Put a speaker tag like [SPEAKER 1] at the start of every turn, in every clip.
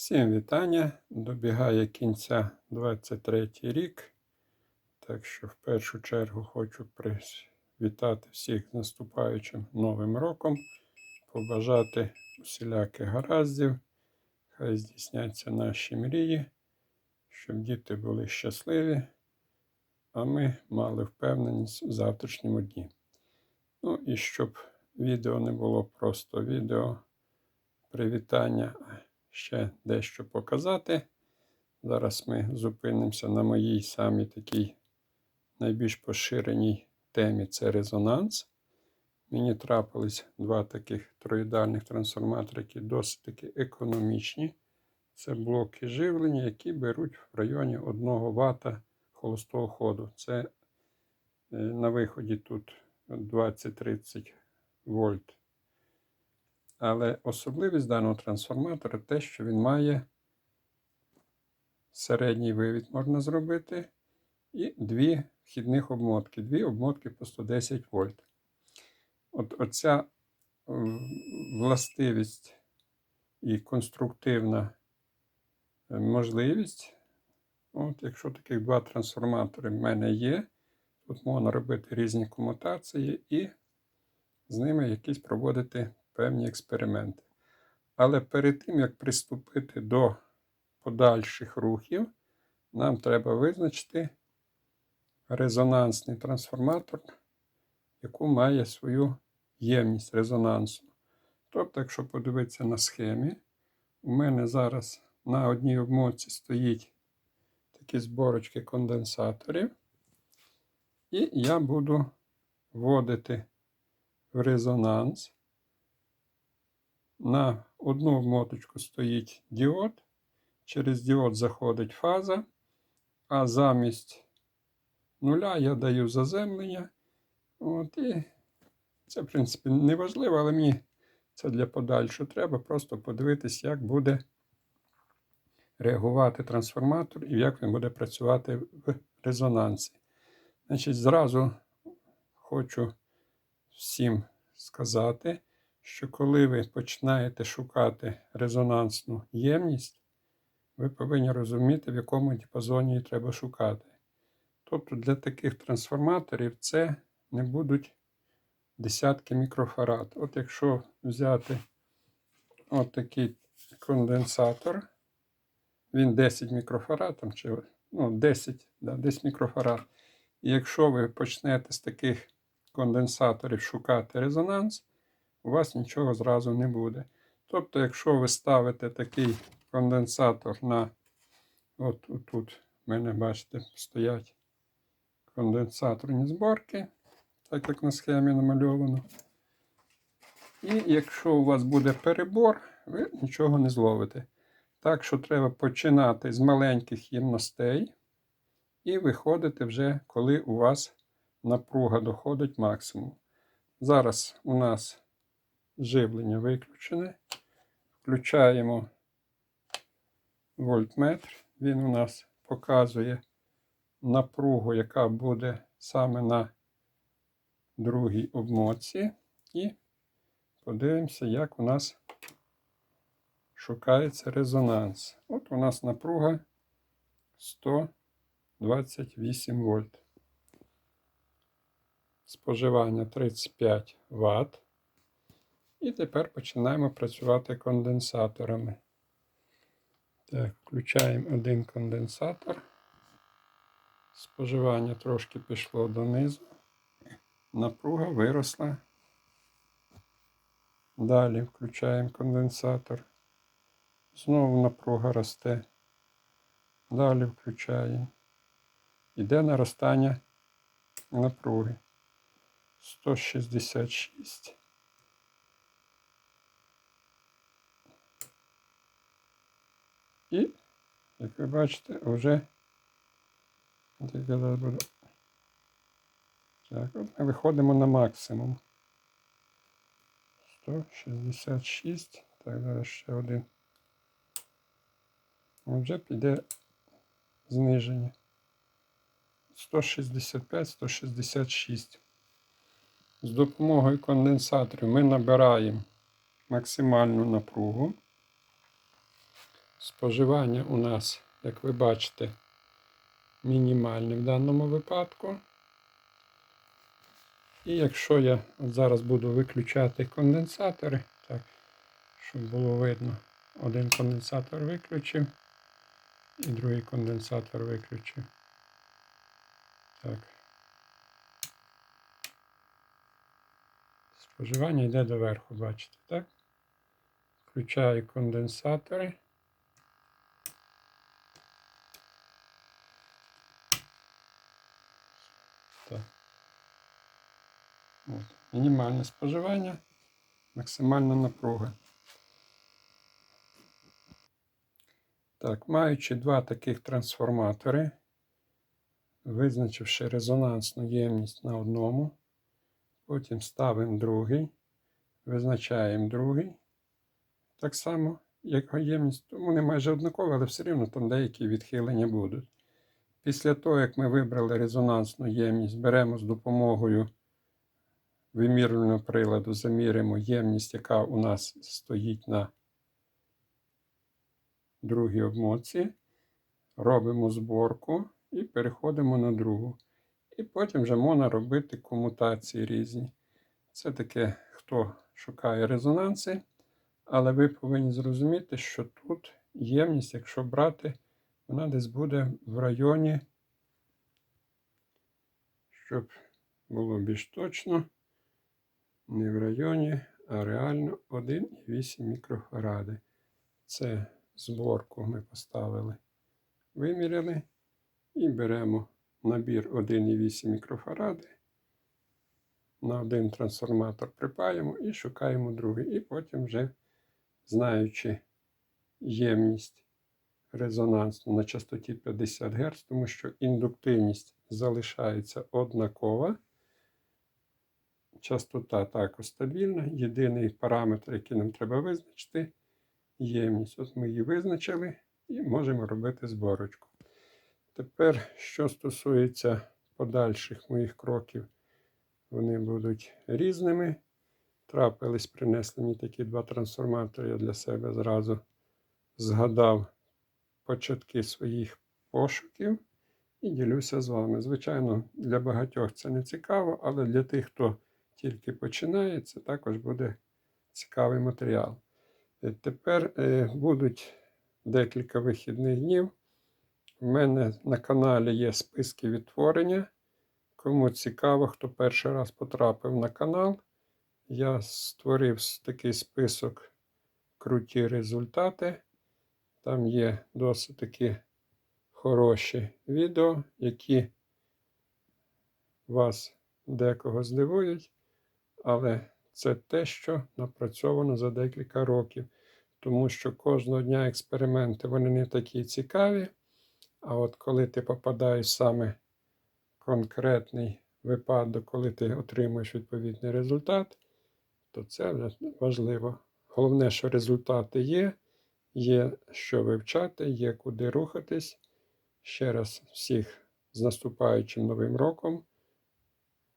[SPEAKER 1] Всім вітання. Добігає кінця 23 рік. Так що в першу чергу хочу привітати всіх з наступаючим Новим роком, побажати усіляких гараздів. Хай здійсняться наші мрії, щоб діти були щасливі, а ми мали впевненість у завтрашньому дні. Ну і щоб відео не було просто відео привітання, ще дещо показати. Зараз ми зупинимося на моїй самій такій найбільш поширеній темі це резонанс. Мені трапились два таких троїдальних трансформатори, які досить таки економічні. Це блоки живлення, які беруть в районі 1 Вт холостого ходу. Це е, на виході тут 20-30 вольт. Але особливість даного трансформатора те, що він має середній вивід можна зробити, і дві вхідних обмотки. Дві обмотки по 110 вольт. От оця властивість і конструктивна е, можливість. От, Якщо таких два трансформатори в мене є, тут можна робити різні комутації і з ними якісь проводити певні експерименти. Але перед тим, як приступити до подальших рухів, нам треба визначити резонансний трансформатор, яку має свою ємність резонансу. Тобто, якщо подивитися на схемі, у мене зараз на одній обмотці стоїть такі зборочки конденсаторів, і я буду вводити в резонанс. На одну обмоточку стоїть діод. Через діод заходить фаза, а замість нуля я даю заземлення. От, І це, в принципі, не важливо, але мені це для подальшого треба просто подивитись, як буде реагувати трансформатор і як він буде працювати в резонансі. Значить, зразу хочу всім сказати, що коли ви починаєте шукати резонансну ємність, ви повинні розуміти, в якому діапазоні її треба шукати. Тобто для таких трансформаторів це не будуть десятки мікрофарад. От якщо взяти от такий конденсатор, він 10 мікрофарад, там, чи ну, 10, да, 10 мікрофарад. І якщо ви почнете з таких конденсаторів шукати резонанс, у вас нічого зразу не буде. Тобто, якщо ви ставите такий конденсатор на от тут в мене, бачите, стоять конденсаторні зборки, так як на схемі намальовано. І якщо у вас буде перебор, ви нічого не зловите. Так що треба починати з маленьких ємностей і виходити вже, коли у вас напруга доходить максимум. Зараз у нас живлення виключене. Включаємо вольтметр. Він у нас показує напругу, яка буде саме на другій обмотці. І подивимося, як у нас шукається резонанс. От у нас напруга 128 вольт. Споживання 35 Вт. І тепер починаємо працювати конденсаторами. Так, Включаємо один конденсатор. Споживання трошки пішло донизу. Напруга виросла. Далі включаємо конденсатор. Знову напруга росте. Далі включаємо. Іде наростання напруги. 166. І, як ви бачите, вже так, от ми виходимо на максимум. 166. Так, зараз ще один. Вже піде зниження. 165-166. З допомогою конденсаторів ми набираємо максимальну напругу. Споживання у нас, як ви бачите, мінімальне в даному випадку. І якщо я зараз буду виключати конденсатори, так, щоб було видно, один конденсатор виключив і другий конденсатор виключив. Так. Споживання йде доверху, бачите, так? Включаю конденсатори. Так. От. Мінімальне споживання, максимальна напруга. Так, маючи два таких трансформатори, визначивши резонансну ємність на одному, потім ставимо другий, визначаємо другий. Так само, як ємність, вони майже однакові, але все рівно там деякі відхилення будуть. Після того, як ми вибрали резонансну ємність, беремо з допомогою вимірювального приладу, заміряємо ємність, яка у нас стоїть на другій обмотці, робимо зборку і переходимо на другу. І потім вже можна робити комутації різні. Це таке, хто шукає резонанси, але ви повинні зрозуміти, що тут ємність, якщо брати, вона десь буде в районі, щоб було більш точно, не в районі, а реально 1,8 мікрофаради. Це зборку ми поставили, виміряли і беремо набір 1,8 мікрофаради. На один трансформатор припаємо і шукаємо другий. І потім вже, знаючи ємність резонансну на частоті 50 Гц, тому що індуктивність залишається однакова. Частота також стабільна. Єдиний параметр, який нам треба визначити, ємність. От ми її визначили і можемо робити зборочку. Тепер, що стосується подальших моїх кроків, вони будуть різними. Трапились, принесли мені такі два трансформатори. Я для себе зразу згадав початки своїх пошуків і ділюся з вами. Звичайно, для багатьох це не цікаво, але для тих, хто тільки починає, це також буде цікавий матеріал. Е, Тепер е, будуть декілька вихідних днів. У мене на каналі є списки відтворення. Кому цікаво, хто перший раз потрапив на канал, я створив такий список круті результати. Там є досить таки хороші відео, які вас декого здивують, але це те, що напрацьовано за декілька років. Тому що кожного дня експерименти вони не такі цікаві. А от коли ти попадаєш саме конкретний випадок, коли ти отримуєш відповідний результат, то це важливо. Головне, що результати є, є що вивчати, є куди рухатись. Ще раз всіх з наступаючим новим роком.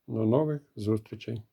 [SPEAKER 1] До нових зустрічей!